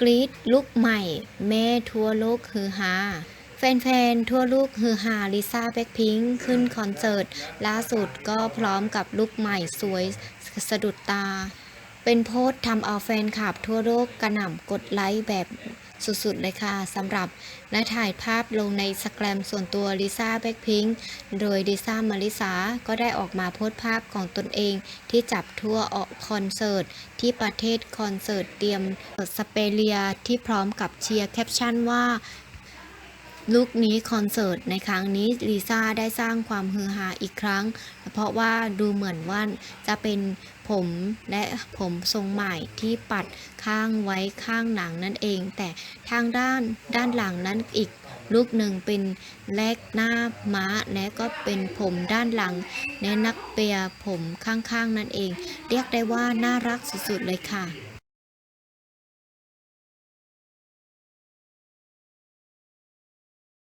กรีดลุกใหม่ แม่ทั่วโลกฮือฮาแฟนๆ ทั่วโลกฮือฮาลิซ่าแบ็คพิงค์ขึ้นคอนเสิร์ต ล่าสุดก็พร้อมกับลุกใหม่สวยสะดุดตา เป็นโพสต์ทำเอาแฟนคลับทั่วโลกกระหน่ำกดไลค์แบบ สุดๆเลยค่ะสำหรับและถ่ายภาพลงในสแกรมส่วนตัวลิซ่าแบ็คพิงค์โดยลิซ่ามาริสาก็ได้ออกมาโพสต์ภาพของตนเองที่จับทั่วออกคอนเสิร์ต ที่ประเทศคอนเสิร์ตเตรียมสเปเรียที่พร้อมกับเชียร์แคปชั่นว่า ลุคนี้คอนเสิร์ตในครั้งนี้ลิซ่าได้สร้างความฮือฮาอีกครั้ง เพราะว่าดูเหมือนว่าจะเป็นผมและผมทรงใหม่ที่ปัดข้างไว้ข้างหลังนั่นเอง แต่ทางด้านด้านหลังนั้นอีกลูกหนึ่งเป็นแลกหน้าม้าและก็เป็นผมด้านหลังและนักเปียผมข้างๆนั่นเอง เรียกได้ว่าน่ารักสุดๆเลยค่ะ